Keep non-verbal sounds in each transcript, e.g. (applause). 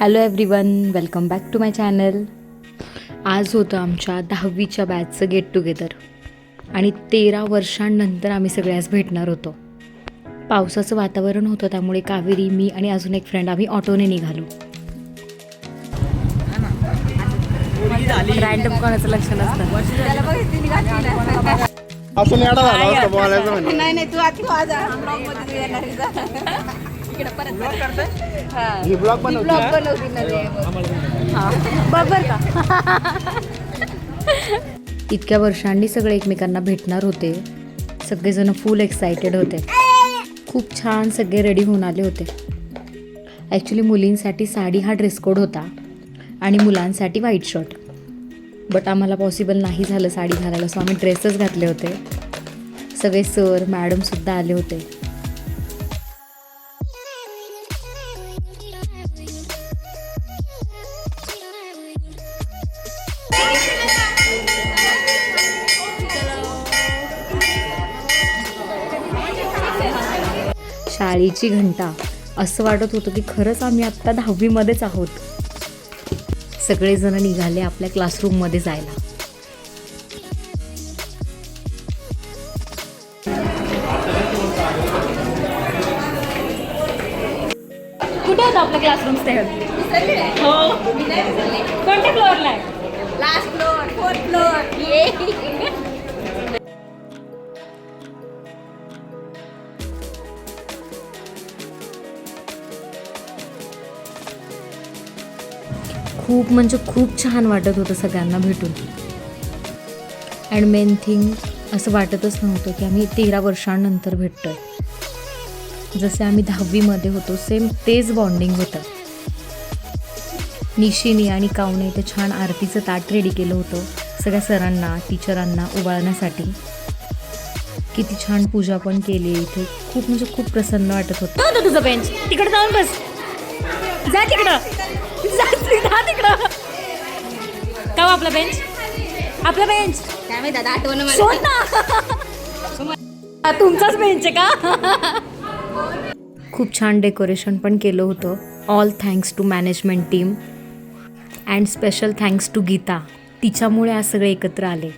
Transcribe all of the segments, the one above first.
Hello everyone welcome back to my channel आज होतं आमच्या दहावीच्या बॅचचं गेट टुगेदर आणि तेरा वर्षांनंतर आम्ही सगळ्याच भेटणार होतो. पावसाचं वातावरण होतं त्यामुळे कावेरी मी आणि अजून एक फ्रेंड आम्ही ऑटोने निघालो. रँडम कोणाचं लक्ष नसतं. नाही नाही तू आधी इकडे परत ही. ब्लॉग ब्लॉग बरोबर का. इतक्या वर्षांनी सगळे एकमेकांना भेटणार होते. सगळेजण फुल एक्सायटेड होते. खूप छान सगळे रेडी होऊन आले होते. ॲक्च्युली मुलींसाठी साडी हा ड्रेस कोड होता. आणि मुलांसाठी व्हाईट शर्ट बट आम्हाला पॉसिबल नाही झालं साडी घालायला सो आम्ही ड्रेसच घातले होते. सगळे सर मॅडमसुद्धा आले होते. शाळेची घंटा. असं वाटत होतं की खरंच आम्ही आत्ता दहावीमध्येच आहोत. सगळेजण निघाले आपल्या क्लासरूममध्ये जायला. कुठे होतं आपलं क्लासरूम हो. कोणत्या फ्लोअरला आहे? लास्ट फ्लोर फोर्थ फ्लोर खूप म्हणजे खूप छान वाटत होतं सगळ्यांना भेटून. अँड मेन थिंग असं वाटतच नव्हतं की आम्ही तेरा वर्षांनंतर भेटतो जसे आम्ही दहावीमध्ये होतो सेम तेच बॉन्डिंग होतं. निशिनी आणि कावने ते छान आरतीचं ताट रेडी केलं होतं सगळ्या सरांना टीचरांना उभारण्यासाठी किती छान पूजा पण केली इथे. खूप म्हणजे खूप प्रसन्न वाटत होतं. होतं तुझं बेंच तिकडे जाऊन बस. जा तिकडं. जा तिकडं. का आपला बेंच आपला बेंच काय माहिती आता आठवण मला. शोध ना. तुमचाच बेंच आहे का? खूप छान डेकोरेशन पण केलं होतं. All thanks to management team and special thanks to Geeta. तिच्यामुळे आज सगळे एकत्र आले.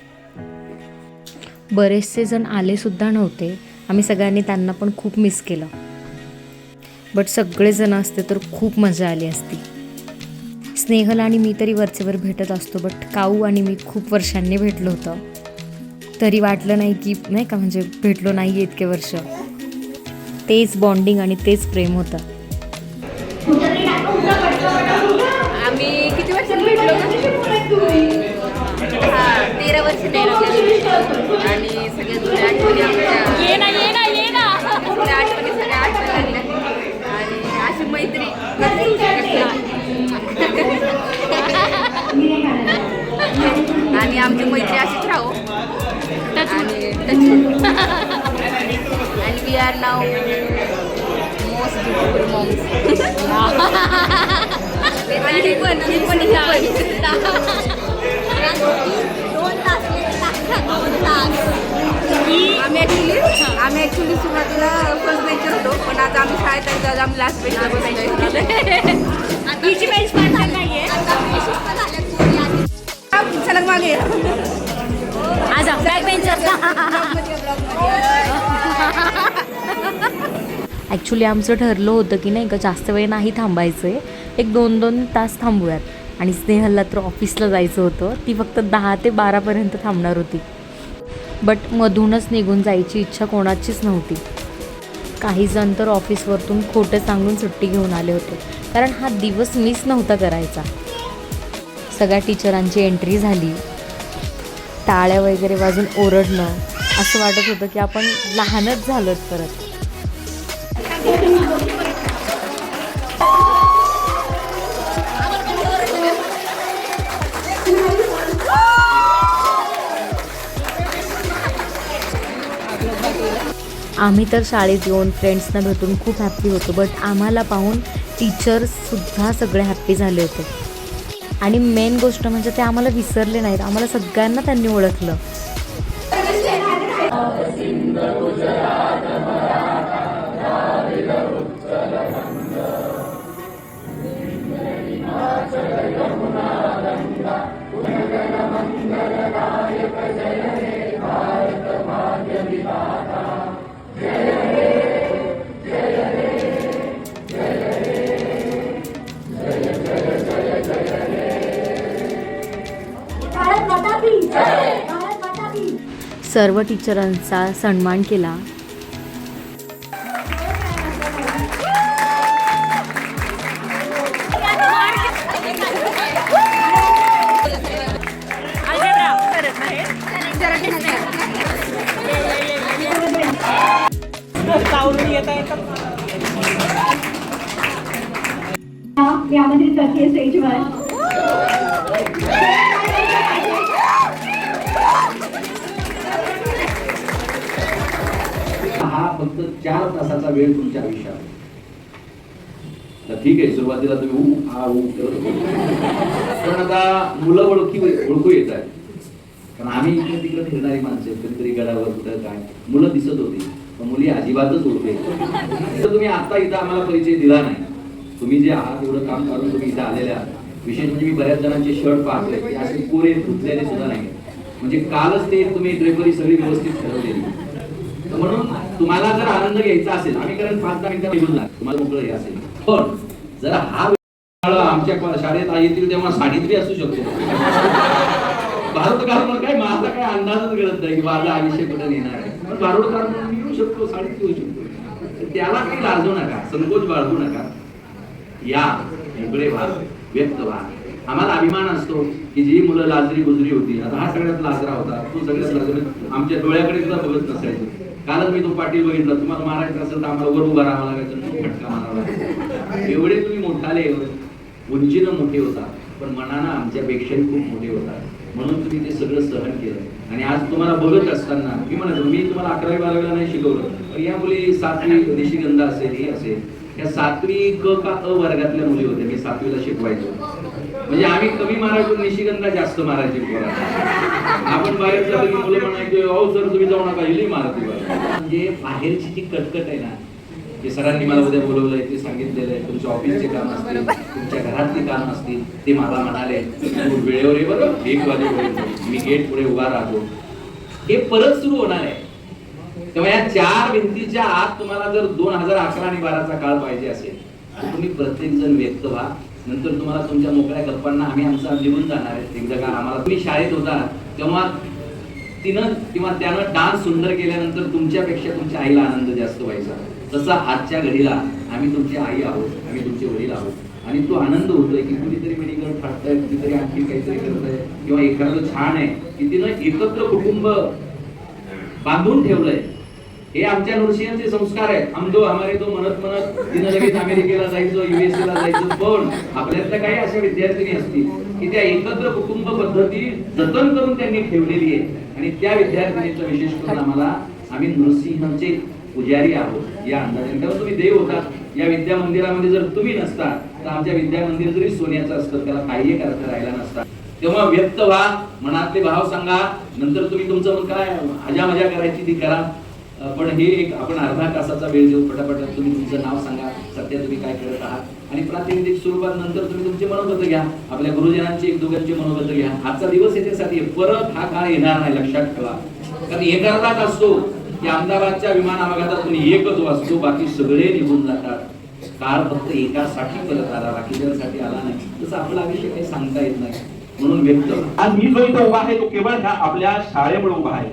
बरेचसे जण आले सुद्धा नव्हते. आम्ही सगळ्यांनी त्यांना पण खूप मिस केलं. बट सगळेजण असते तर खूप मजा आली असती. स्नेहल आणि मी तरी वरचेवर भेटत असतो बट काऊ आणि मी खूप वर्षांनी भेटलो होतं. तरी वाटलं नाही की नाही का म्हणजे भेटलो नाही इतके वर्ष. तेच बॉन्डिंग आणि तेच प्रेम होतं. आम्ही किती वर्षांनी भेटलो हा तेरा वर्ष आणि सगळ्या जुन्या आठवणी आमची मैत्री अशीच राहो. आणि (laughs) (laughs) आणि we are now most beautiful पण पण पण. आम्ही ॲक्च्युली आम्ही ॲक्च्युली सुरुवातीला फर्स्ट बेंचर होतो पण आता आम्ही शाळेत आहे तर आम्ही लास्ट बेंचला बसलोय. हिची बेंच पार्टनर नाहीये सलग मागे. आज बॅक बेंचर ॲक्च्युली आमचं ठरलं होतं की नाही का जास्त वेळ नाही थांबायचं आहे एक दोन दोन तास थांबूयात. आणि स्नेहलला तर ऑफिसला जायचं होतं. ती फक्त दहा ते बारापर्यंत थांबणार होती. बट मधूनच निघून जायची इच्छा कोणाचीच नव्हती. काही जण तर ऑफिसवरतून खोटं सांगून सुट्टी घेऊन आले होते. कारण हा दिवस मिस नव्हता करायचा. सगळ्या टीचरांची एंट्री झाली. टाळ्या वगैरे वाजून ओरडणं असं वाटत होतं की आपण लहानच झालोत परत. आम्ही तर शाळेत येऊन फ्रेंड्सना भेटून खूप हॅप्पी होतो बट आम्हाला पाहून टीचर्ससुद्धा सगळे हॅप्पी झाले होते. आणि मेन गोष्ट म्हणजे ते आम्हाला विसरले नाहीत. आम्हाला सगळ्यांना त्यांनी ओळखलं. सर्व टीचरांचा सन्मान केला. असा वेळ तुमच्या आयुष्यात तर ठीक आहे सुरुवातीला तुम्ही ऊ हा ऊ करत पण आता मुलं ओळखी ओळखू येत आहेत. कारण आम्ही इकडे तिकडे फिरणारी माणसं कधीतरी गडावर कुठं काय मुलं दिसत होती. पण मुली अजिबातच ओळखू तर तुम्ही आता इथं आम्हाला परिचय दिला नाही. तुम्ही जे आहात एवढं काम करून तुम्ही इथं आलेले आहात. विशेष म्हणजे मी बऱ्याच जणांचे शर्ट पाहतोय. असे कोरे धुतलेले सुद्धा नाही म्हणजे कालच ते तुम्ही ड्रेपरी सगळी व्यवस्थित ठरवलेली. म्हणून तुम्हाला जर आनंद घ्यायचा असेल आम्ही कारण पाच दहा मिनिटं निघून लागतो तुम्हाला मोकळं हे असेल. पण जर हा वेळ आमच्या शाळेत येतील तेव्हा साडीत बी असू शकतो. भारतकार मग काय माझा काय अंदाजच कळत नाही की माझा आयुष्य कुठे नेणार आहे. पण भारूड येऊ शकतो साडीत येऊ शकतो. त्याला काही लाजू नका संकोच बाळगू नका. या मोकळे भाग व्यक्त भाग. आम्हाला अभिमान असतो की जी मुलं लाजरी गुजरी होती. आता हा सगळ्यात लाजरा होता. तो सगळ्यात लाजरी. आमच्या डोळ्याकडे सुद्धा बघत नसायचं. कालच मी तो पाटील बघितला. तुम्हाला मारायचं असेल तर आम्हाला वर उभा राहावा लागायचं तो फटका मारावा लागायचा. एवढे तुम्ही मोठाले उंचीनं मोठे होता पण मनानं आमच्यापेक्षाही खूप मोठे होता. म्हणून तुम्ही ते सगळं सहन केलं. आणि आज तुम्हाला बघत असताना मी म्हणतो मी तुम्हाला अकरावी बारावीला नाही शिकवलं पण या मुली सातवी निशिगंधा असेल ही असेल. या सातवी क का अ वर्गातल्या मुली होत्या मी सातवीला शिकवायचो. म्हणजे आम्ही कमी मारायचो निशिगंधा जास्त मारायची पोरांना. आपण बाहेर झालं की मुलं म्हणायचे अहो सर तुम्ही जाऊ नका हिली मारते म्हणजे बाहेरची जी कटकट आहे ना जे सरांनी मला उद्या बोलवलंय ते सांगितलेलं आहे तुमच्या ऑफिसचे काम असतील तुमच्या घरातली काम असतील ते मला म्हणाले तू वेळेवर ये बरं एक वाजेपर्यंत. मी गेट पुढे उभा राहतो. हे परत सुरू होणार आहे. तेव्हा या चार भिंतीच्या आत तुम्हाला जर दोन हजार अकरा आणि बाराचा काळ पाहिजे असेल तर तुम्ही प्रत्येक जण व्यक्त व्हा. नंतर तुम्हाला तुमच्या मोकळ्या गप्पांना आम्ही आमचा लिहून जाणार आहे. एकदा का आम्हाला तुम्ही शाळेत होता तेव्हा तिनं किंवा त्यानं डान्स सुंदर केल्यानंतर तुमच्यापेक्षा तुमच्या आईला आनंद जास्त व्हायचा. तसा आजच्या घडीला आम्ही तुमची आई आहोत आम्ही तुमचे वडील आहोत. आणि तो आनंद होतोय की कुणीतरी मेडिकल फाटतंय कुणीतरी आणखी काहीतरी करतंय किंवा एखादं छान आहे की तिनं एकत्र कुटुंब बांधून ठेवलंय. हे आमच्या नृसिंहांचे संस्कार आहेत. आमदो हमारे तो म्हणत म्हणत तिनं लगेच अमेरिकेला जायचो युएसए ला पण आपल्यातल्या काही अशा विद्यार्थिनी असतील की त्या एकत्र कुटुंब पद्धती जतन करून त्यांनी ठेवलेली आहे. आणि त्या विद्यार्थिनीचं विशेष करून आम्हाला आम्ही नृसिंहांचे पुजारी आहोत. या अंदाजाने. तेव्हा तुम्ही देव होतात या विद्या मंदिरामध्ये जर तुम्ही नसता तर आमच्या विद्या मंदिर जरी सोन्याचं असतं त्याला काही एक अर्थ राहिला नसता. तेव्हा व्यक्त व्हा मनातले भाव सांगा. नंतर तुम्ही तुमचं मग काय हजा मजा करायची ती करा. पण हे एक आपण अर्धा तासाचा वेळ देऊ पटापटात तुम्ही तुमचं नाव सांगा सध्या तुम्ही काय करत आहात आणि प्रातिनिधिक स्वरूपात नंतर तुम्ही तुमचे मनोगत घ्या. आपल्या गुरुजनांचे एक दोघांचे मनोगत घ्या. आजचा दिवस याच्यासाठी परत हा काळ येणार नाही लक्षात ठेवा. कारण एखादाच असतो की अहमदाबादच्या विमान अपघातातून एकच वाचतो बाकी सगळे निघून जातात. काळ फक्त एकासाठी परत आला बाकीच्यासाठी आला नाही. तसं आपलं आयुष्य काही सांगता येत नाही. म्हणून व्यक्त आज मी जो इथं उभा आहे तो केवळ ह्या आपल्या शाळेमुळे उभा आहे.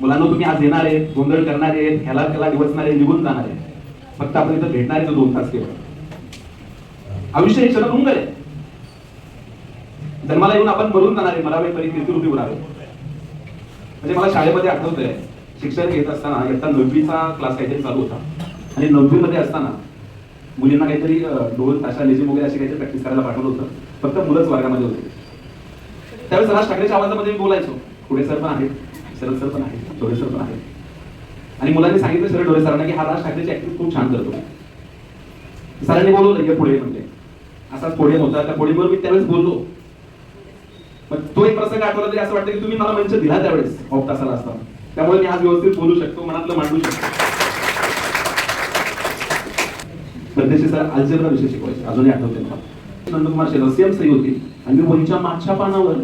मुलांना तुम्ही आज येणार आहे गोंधळ करणारे आहेत ह्याला त्याला दिवसणारे निघून जाणार आहे. फक्त आपण इथं भेटणार आहे दोन तास केवळ. आयुष्य हे शरण मंगल आहे. जन्माला येऊन आपण मरून जाणार आहे मला परिस्थिती रूपी होणार आहे म्हणजे मला शाळेमध्ये आठवतंय शिक्षण घेत असताना इयत्ता नववीचा क्लास काहीतरी चालू होता. आणि नववी मध्ये असताना मुलींना काहीतरी अं, ढोल ताशा लेझिम वगैरे अशी काहीतरी प्रॅक्टिस करायला पाठवलं होतं. फक्त मुलंच वर्गामध्ये होते. त्यावेळेस राज ठाकरेच्या आवाजामध्ये मी बोलायचो. पुढे सर पण आहेत. शरद सर पण आहेत डोळे सर पण आहेत आणि मुलांनी सांगितलं शरद डोळे सरांना की हा राज ठाकरेची ऍक्टिंग खूप छान करतो. सरांनी बोलवलं ये पुढे म्हणजे असाच पोडियम होता त्या पोडियमवर मी त्यावेळेस बोललो. पण तो एक प्रसंग आठवला तरी असं वाटतं की तुम्ही मला मंच दिला त्यावेळेस ऑफ तासाला असताना. त्यामुळे मी आज व्यवस्थित बोलू शकतो मनातलं मांडू शकतो. परदेशी सर अल्जेब्रा विषय शिकवायचे अजूनही आठवते मला. नंदकुमार शेलार सेम सही होती. आणि मी वहीच्या मागच्या पानावर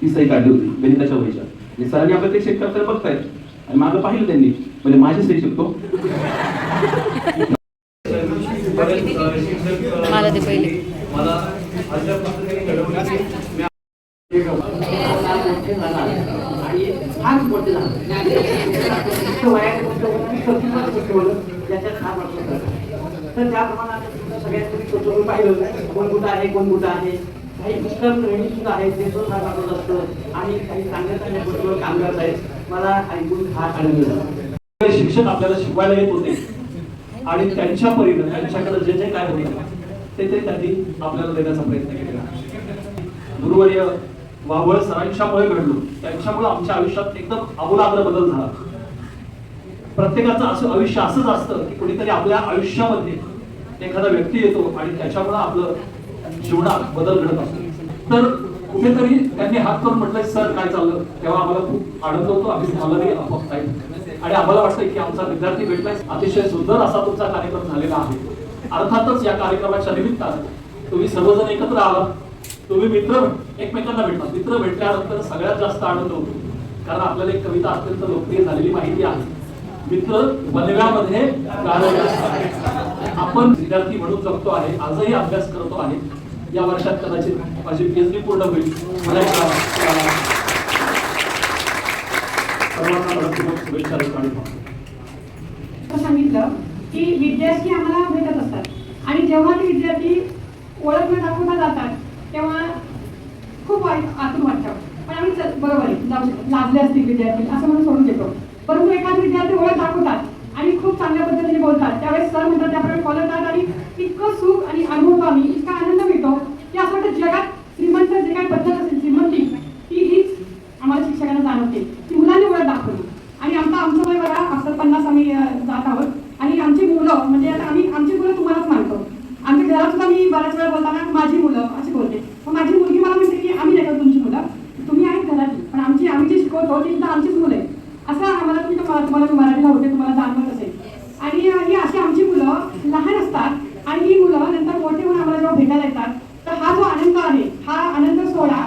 ती सही काढली होती गणिताच्या वहीच्या. आणि सरांनी आपलं ते चेक करताना बघतायत. आणि मागं पाहिलं त्यांनी. म्हणजे माझी सही शिकतो. मला ते पहिले. तर त्याप्रमाणे कुठं पाहिलं कोण कुठं आहे कोण कुठं आहे. काही पुष्कळ गृहिणी सुद्धा आहेत ते सुद्धा दाखवत असतं. आणि काही चांगल्या चांगल्या गोष्टीवर काम करत आहेत. मला ऐकून फार आनंद झाला. शिक्षक आपल्याला शिकवायला येत होते. आणि त्यांच्या परीनं त्यांच्याकडे जे जे काय होते ते ते त्यांनी आपल्याला देण्याचा प्रयत्न केलेला. गुरुवर्य वावळ सरांच्यामुळे घडलो. त्यांच्यामुळे आमच्या आयुष्यात एकदम आमूलाग्र बदल झाला. प्रत्येकाचं असं आयुष्य असंच असतं की कुणीतरी आपल्या आयुष्यामध्ये एखादा व्यक्ती येतो आणि त्याच्यामुळे आपलं जीवनात बदल घडत असतो तर कुठेतरी त्यांनी हात करून म्हटलंय सर काय चाललं? तेव्हा आम्हाला खूप आनंद होतो. आम्ही झालंही अपक्ष आणि आम्हाला वाटतं की आमचा विद्यार्थी भेटलाय. अतिशय सुंदर असा तुमचा कार्यक्रम झालेला आहे. अर्थातच या कार्यक्रमाच्या निमित्तानं तुम्ही सर्वजण एकत्र आला. तुम्ही मित्र एकमेकांना भेटला. मित्र भेटल्यानंतर सगळ्यात जास्त आनंद होतो. कारण आपल्याला एक कविता अत्यंत लोकप्रिय झालेली माहिती आहे. मित्र बनव्यामध्ये आपण विद्यार्थी म्हणून जगतो आहे. आजही अभ्यास करतो आहे. या वर्षात कदाचित माझी पीएचडी पूर्ण होईल. मला शुभेच्छा सांगितलं की विद्यार्थी आम्हाला भेटत असतात. आणि जेव्हा ते विद्यार्थी ओळख न दाखवता जातात तेव्हा खूप वाईट आतून वाटतं. पण आम्ही बरोबर आहे. जाऊ शकतो लाजले असतील विद्यार्थी. असं म्हणून सोडून देतो. परंतु एखादे विद्यार्थी ओळख दाखवतात आणि खूप चांगल्या पद्धतीने बोलतात. त्यावेळेस सर म्हणतात त्याप्रमाणे बोलतात आणि इतकं सुख आणि अनुभवतो आम्ही इतका आनंद मिळतो की असं वाटतं जगात श्रीमंत जे काही पद्धत असेल श्रीमंती ती हीच आम्हाला शिक्षकांना जाणवते ती मुलांनी ओळख दाखवली आणि आमचा आमचं वय बघा असं पन्नास आम्ही अं, जात आहोत आणि आमची मुलं म्हणजे आता आम्ही आमची मुलं तुम्हालाच मानतो आमच्या घरात सुद्धा मी बऱ्याच वेळा बोलताना माझी मुलं अशी बोलते मग माझी मुलगी मला म्हणते की आम्ही नाही का तुमची मुलं तुम्ही आहेत घरातली पण आमची आम्ही जे शिकवतो ती सुद्धा आमचीच मुलं आहे असं आम्हाला तुम्ही तर तुम्हाला मी मराठीला होते तुम्हाला जाणवत असेल आणि अं, ही अशी आमची मुलं लहान असतात आणि ही मुलं नंतर मोठे होऊन आम्हाला जेव्हा भेटायला येतात तर हा जो आनंद आहे हा आनंद सोहळा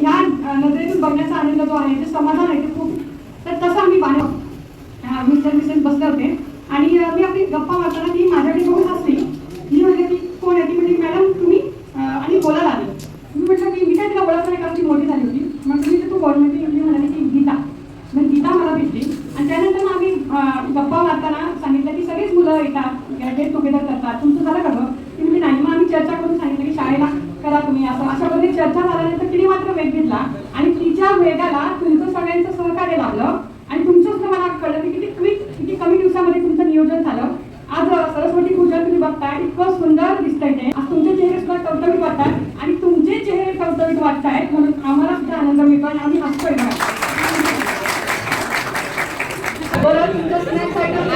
ह्या नजरेतून बघण्याचा आनंद जो आहे ते समाधान आहे ते खूप. तर तसं आम्ही बाहेर मिस्टर मिसेस बसले होते. आणि मी आपली गप्पा मारताना ती माझ्याकडे बघून हसली. मी म्हणजे की कोण आहे ती? म्हणजे मॅडम तुम्ही आणि बोलायला आले मी म्हटलं की मी काय तिला ओळखलं नाही कारण ती मोठी झाली होती. मग मी तू बोल म्हणजे मी म्हणाली की गीता. मग गीता मला भेटली. आणि त्यानंतर मग आम्ही गप्पा मारताना सांगितलं की सगळीच मुलं येतात गेट टुगेदर करतात. तुमचं झालं का गं ती म्हणजे नाही मग आम्ही चर्चा करून सांगितलं की शाळेला करा तुम्ही असं. अशा पद्धतीने चर्चा झाल्यानंतर तिने मात्र वेग घेतला आणि तिच्या वेगाला तुमचं सगळ्यांचं सहकार्य लाभलं आणि तुमचं सुद्धा मला कळलं की किती क्विक किती कमी दिवसामध्ये तुमचं नियोजन झालं. आज सरस्वती पूजा तुम्ही बघताय. इतकं सुंदर दिसतंय ते. आज तुमचे चेहरे सुद्धा टवटवीत वाटतात. आणि तुमचे चेहरे टवटवीत वाटतायत म्हणून आम्हाला सुद्धा आनंद मिळतो आणि आम्ही हसतोय बरं, तुमचं स्नॅक्स आयटम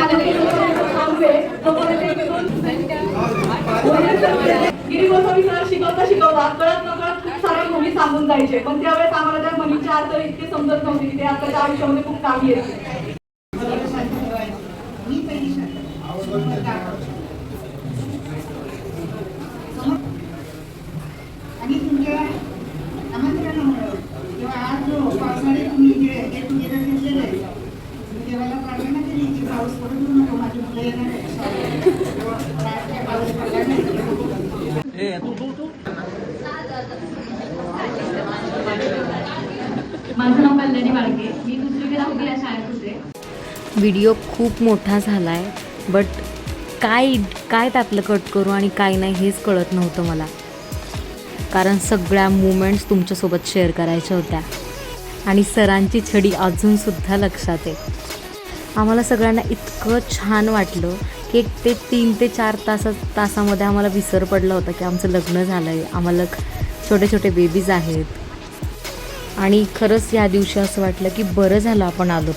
थांबते. गोस्वामी सर शिकवता शिकवता कळत नकळत खूप साऱ्या मुली सांगून जायचे पण त्यावेळेस आम्हाला त्या मुलीच्या अर्थ इतके समजत नव्हते की ते आताच्या आयुष्यामध्ये खूप कामी येते आणि तुमच्या किंवा आज जो पावसाळ्यात तुम्ही जे गेट टुगेदर घेतलेलं आहे देवाला प्रार्थना केली की पाऊस पडू नको माझी मुलं येणार आहे काय पाऊस पडला नाही माझं नाव कल्याणी वाळके. मी दुसरी ते दहावी या शाळेत होते. व्हिडिओ खूप मोठा झाला आहे बट काय काय त्यातलं कट करू आणि काय नाही हेच कळत नव्हतं मला. कारण सगळ्या मुमेंट्स तुमच्यासोबत शेअर करायच्या होत्या. आणि सरांची छडी अजूनसुद्धा लक्षात आहे. आम्हाला सगळ्यांना इतकं छान वाटलं. एक ते तीन ते चार तासा तासामध्ये आम्हाला विसर पडला होता की आमचं लग्न झालं आहे आम्हाला छोटे छोटे बेबीज आहेत. आणि खरंच या दिवशी असं वाटलं की बरं झालं आपण आलो.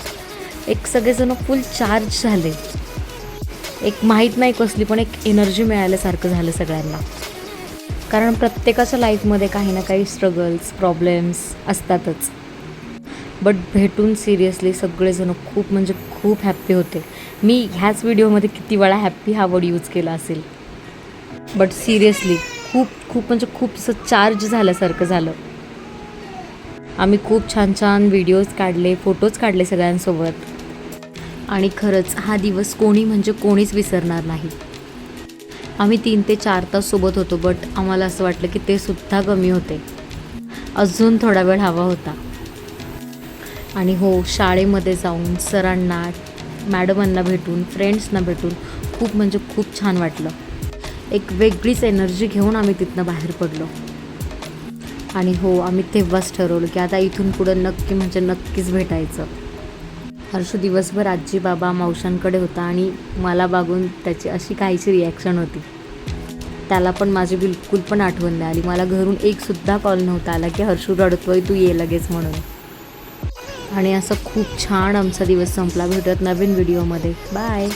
एक सगळेजण फुल चार्ज झाले. एक माहीत नाही कसली पण एक एनर्जी मिळाल्यासारखं झालं सगळ्यांना. कारण प्रत्येकाच्या लाईफमध्ये काही ना काही स्ट्रगल्स प्रॉब्लेम्स असतातच. बट भेटून सिरियसली सगळेजण खूप म्हणजे खूप हॅप्पी होते. मी ह्याच व्हिडिओमध्ये किती वेळा हॅप्पी हा वर्ड यूज केला असेल. बट सिरियसली खूप खूप म्हणजे खूप असं चार्ज झाल्यासारखं झालं. आम्ही खूप छान छान व्हिडिओज काढले फोटोज काढले सगळ्यांसोबत. आणि खरंच हा दिवस कोणी म्हणजे कोणीच विसरणार नाही. आम्ही तीन ते चार तास सोबत होतो बट आम्हाला असं वाटलं की ते सुद्धा कमी होते. अजून थोडा वेळ हवा होता. आणि हो शाळेमध्ये जाऊन सरांना मॅडमांना भेटून फ्रेंड्सना भेटून खूप म्हणजे खूप छान वाटलं. एक वेगळीच एनर्जी घेऊन आम्ही तिथनं बाहेर पडलो. आणि हो आम्ही तेव्हाच ठरवलं की आता इथून पुढं नक्की म्हणजे नक्कीच भेटायचं. हर्षू दिवसभर आजी बाबा मावशांकडे होता आणि मला बघून त्याची अशी काहीशी रिॲक्शन होती. त्याला पण माझी बिलकुल पण आठवण नाही आली. मला घरून एकसुद्धा कॉल नव्हता आला की हर्षू रडतोय तू ये लगेच म्हणून. आणि असं खूप छान आमचा दिवस संपला. भेटत नवीन व्हिडिओमध्ये बाय